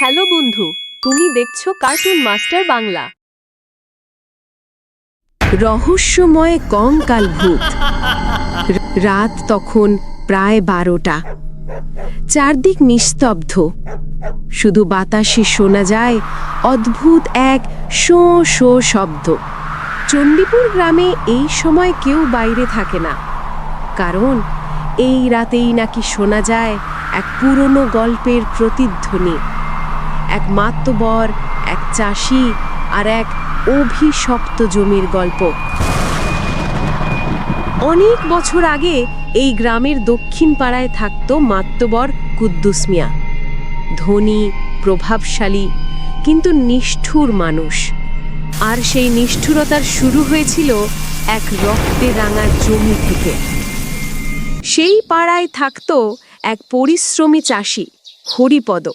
Hello বন্ধু, তুমি দেখছ কার্টুন মাস্টার বাংলা। রহস্যময় কঙ্কাল ভূত। রাত তখন প্রায় বারোটা। চারদিক নিস্তব্ধ। শুধু বাতাসে শোনা যায় অদ্ভুত এক শো শো শব্দ। চণ্ডীপুর গ্রামে এই সময় কেউ বাইরে থাকে না। কারণ এই রাতেই নাকি শোনা যায় এক পুরনো গল্পের প্রতিধ্বনি। এক মাত্তবর এক চাষি আর এক অভিশপ্ত জমির গল্প। অনেক বছর আগে এই গ্রামের দক্ষিণ পাড়ায় থাকত মাত্তবর কুদ্দুস মিয়া। ধনী, প্রভাবশালী, কিন্তু নিষ্ঠুর মানুষ। আর সেই নিষ্ঠুরতার শুরু হয়েছিল এক রক্তে রাঙা জমি থেকে। সেই পাড়ায় থাকত এক পরিশ্রমী চাষি, হরিপদ।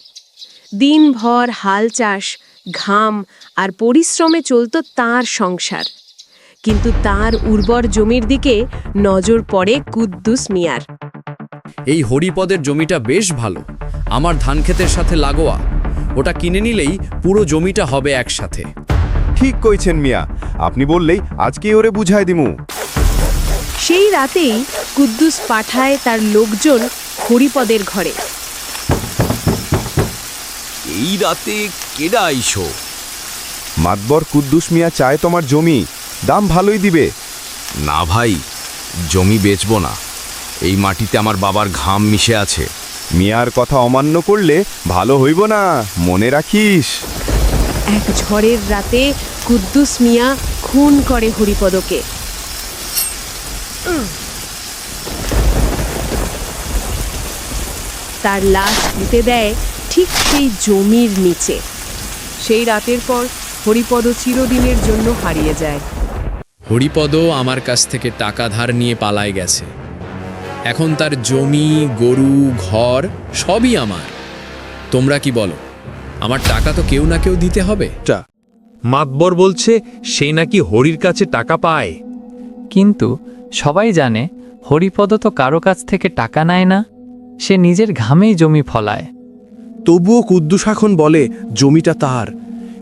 দিনভর হাল চাষ ঘাম আর পরিশ্রমে চলত তার সংসার। কিন্তু তার উর্বর জমির দিকে নজর পড়ে কুদ্দুস মিয়ার। এই হরিপদের জমিটা বেশ ভালো। আমার ধান ক্ষেতের সাথে লাগোয়া। ওটা কিনে নিলেই পুরো জমিটা হবে একসাথে। ঠিক কইছেন মিয়া। আপনি বললেই আজকে ওরে বুঝাই দিমু। সেই রাতেই কুদ্দুস পাঠায় তার লোকজন হরিপদের ঘরে। এই রাতে কেডা আইসো? মাতবর কুদ্দুস মিয়া চায় তোমার জমি। দাম ভালোই দিবে। না ভাই জমি বেচবো না। এই মাটিতে আমার বাবার ঘাম মিশে আছে। মিয়ার কথা অমান্য করলে ভালো হইব না মনে রাখিস। এক ঝড়ের রাতে কুদ্দুস মিয়া খুন করে হরিপদকে। তার লাশ পুঁতে দেয় ঠিক সেই জমির নিচে। সেই রাতের পর হরিপদ চিরদিনের জন্য হারিয়ে যায়। হরিপদ আমার কাছ থেকে টাকা ধার নিয়ে পালায় গেছে। এখন তার জমি গরু ঘর সবই আমার। তোমরা কি বলো আমার টাকা তো কেউ না কেউ দিতে হবে? মাতবর বলছে সে নাকি হরির কাছে টাকা পায়। কিন্তু সবাই জানে হরিপদ তো কারও কাছ থেকে টাকা নেয় না সে নিজের ঘামেই জমি ফলায়। তবুও কুদ্দুস এখন বলে জমিটা তার।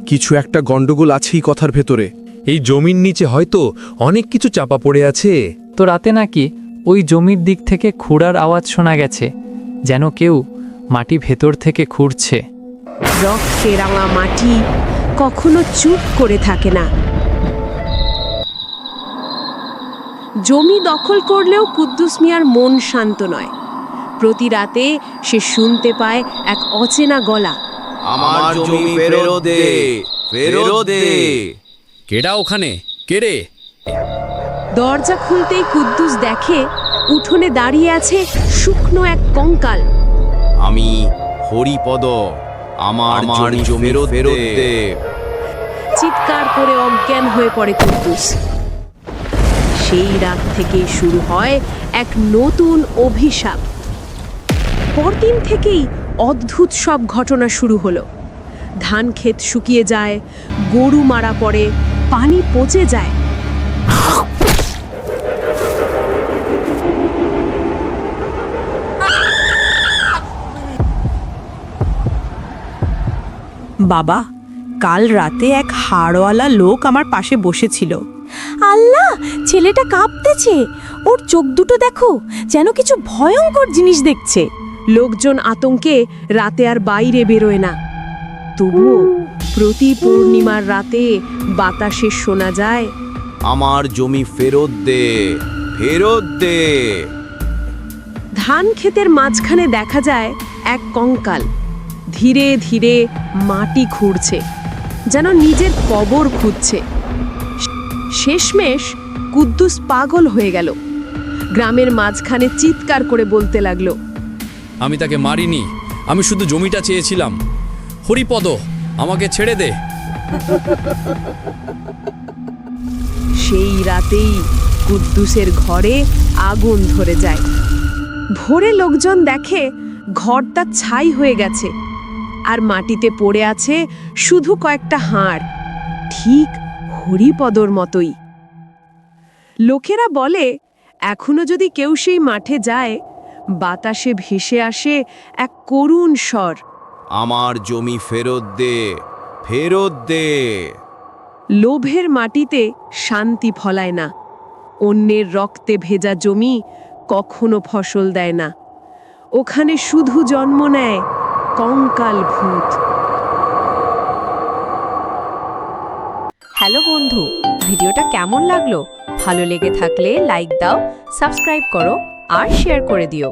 কিছু একটা গন্ডগোল আছেই কথার ভেতরে। এই জমির নিচে হয়তো অনেক কিছু চাপা পড়ে আছে। তো রাতে নাকি ওই জমির দিক থেকে খুঁড়ার আওয়াজ শোনা গেছে যেন কেউ মাটি ভেতর থেকে খুঁড়ছে। রক্তে রাঙা মাটি কখনো চুপ করে থাকে না। জমি দখল করলেও কুদ্দুস মিয়ার মন শান্ত নয়। প্রতি রাতে সে শুনতে পায় এক অচেনা গলা। আমার জমি ফেরত দে ফেরত দে। কেডা ওখানে? কেড়ে দরজা খুলতেই কুদ্দুস দেখে উঠোনে দাঁড়িয়ে আছে শুকনো এক কঙ্কাল। আমি হরিপদ আমার জমি ফেরত দে। চিৎকার করে অজ্ঞান হয়ে পড়ে কুদ্দুস। সেই রাত থেকেই শুরু হয় এক নতুন অভিশাপ। পরদিন থেকেই অদ্ভুত সব ঘটনা শুরু হলো। ধান ক্ষেত শুকিয়ে যায় গরু মারা পড়ে পানি পচে যায়। বাবা কাল রাতে এক হাড়ওয়ালা লোক আমার পাশে বসেছিল। আল্লাহ ছেলেটা কাঁপতেছে। ওর চোখ দুটো দেখো যেন কিছু ভয়ঙ্কর জিনিস দেখছে। লোকজন আতঙ্কে রাতে আর বাইরে বেরোয় না। তবুও প্রতি পূর্ণিমার রাতে বাতাসে শোনা যায় আমার জমি ফেরত দে ফেরত দে। ধান ক্ষেতের মাঝখানে দেখা যায় এক কঙ্কাল। ধীরে ধীরে মাটি খুঁড়ছে যেন নিজের কবর খুঁজছে। শেষমেশ কুদ্দুস পাগল হয়ে গেল। গ্রামের মাঝখানে চিৎকার করে বলতে লাগল আমি তাকে মারিনি, আমি শুধু জমিটা চেয়েছিলাম। হরিপদ, আমাকে ছেড়ে দে। সেই রাতেই কুদ্দুসের ঘরে আগুন ধরে যায়। ভোরে লোকজন দেখে ঘরটা ছাই হয়ে গেছে, আর মাটিতে পড়ে আছে শুধু কয়েকটা হাড়, ঠিক হরিপদর মতোই। লোকেরা বলে, এখনও যদি কেউ সেই মাঠে যায় বাতাসে ভেসে আসে এক করুণ স্বর। আমার জমি ফেরত দে ফেরত দে। লোভের মাটিতে শান্তি ফলায় না। অন্যের রক্তে ভেজা জমি কখনো ফসল দেয় না। ওখানে শুধু জন্ম নেয় কঙ্কাল ভূত। হ্যালো বন্ধু ভিডিওটা কেমন লাগল? ভালো লেগে থাকলে লাইক দাও সাবস্ক্রাইব করো। আর শেয়ার করে দিও।